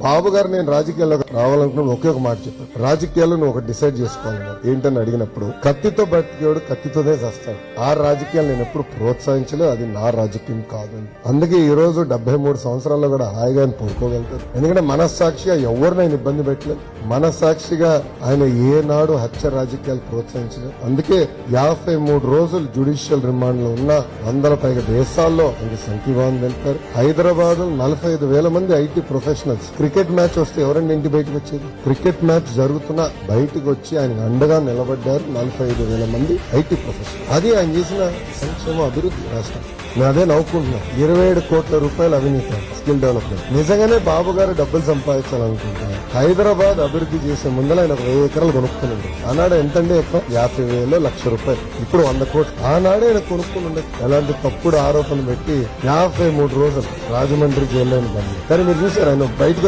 బాబు గారు నేను రాజకీయాల్లోకి రావాలనుకున్న ఒకే ఒక మాట చెప్పాను. రాజకీయాల్లో నువ్వు ఒకటి డిసైడ్ చేసుకోవాలన్నారు ఏంటని అడిగినప్పుడు కత్తితో బతికేవాడు కత్తితోనే చేస్తాడు. ఆ రాజకీయాలు నేను ఎప్పుడు ప్రోత్సహించలేదు. అది నా రాజకీయం కాదని అందుకే ఈ రోజు డెబ్బై మూడు సంవత్సరాల్లో కూడా హాయిగా ఆయన పడుకోగలుగుతారు ఎందుకంటే మనస్సాక్షిగా ఎవరిని ఆయన ఇబ్బంది పెట్టలేదు. మనస్సాక్షిగా ఆయన ఏనాడు హత్య రాజకీయాలు ప్రోత్సహించలేదు. అందుకే యాభై మూడు రోజులు జ్యుడిషియల్ రిమాండ్లో ఉన్న వందల పైగా దేశాల్లో ఆయన సంఖ్యవాన్ వెళ్తారు హైదరాబాద్ నలభై ఐదు వేల మంది ఐటీ ప్రొఫెషనల్స్ క్రికెట్ మ్యాచ్ వస్తే ఎవరండి ఇంటి బయటకు వచ్చేది? క్రికెట్ మ్యాచ్ జరుగుతున్న బయటకు వచ్చి ఆయన అండగా నిలబడ్డారు నలభై ఐదు వేల మంది ఐటీ ప్రొఫెసర్ అది ఆయన చేసిన సంక్షేమ అభివృద్ధి రాష్ట్రం. నేను అదే నవ్వుకుంటున్నా ఇరవై ఏడు కోట్ల రూపాయలు అవినీతి స్కిల్ డెవలప్మెంట్. నిజంగానే బాబు గారు డబ్బులు సంపాదించాలనుకుంటున్నాను హైదరాబాద్ అభివృద్ధి చేసే ముందర ఆయన ఒక వెయ్యి ఎకరాలు కొనుక్కున్నాడు ఆనాడు ఎంతండి ఎక్కువ? యాభై వేలు లక్ష రూపాయలు. ఇప్పుడు వంద కోట్లు. ఆనాడే ఆయన కొనుక్కుని ఉండదు. ఎలాంటి తప్పుడు ఆరోపణలు పెట్టి యాభై మూడు రోజులు రాజమండ్రి జైల్లో కానీ మీరు చూసారు ఆయన బయటకు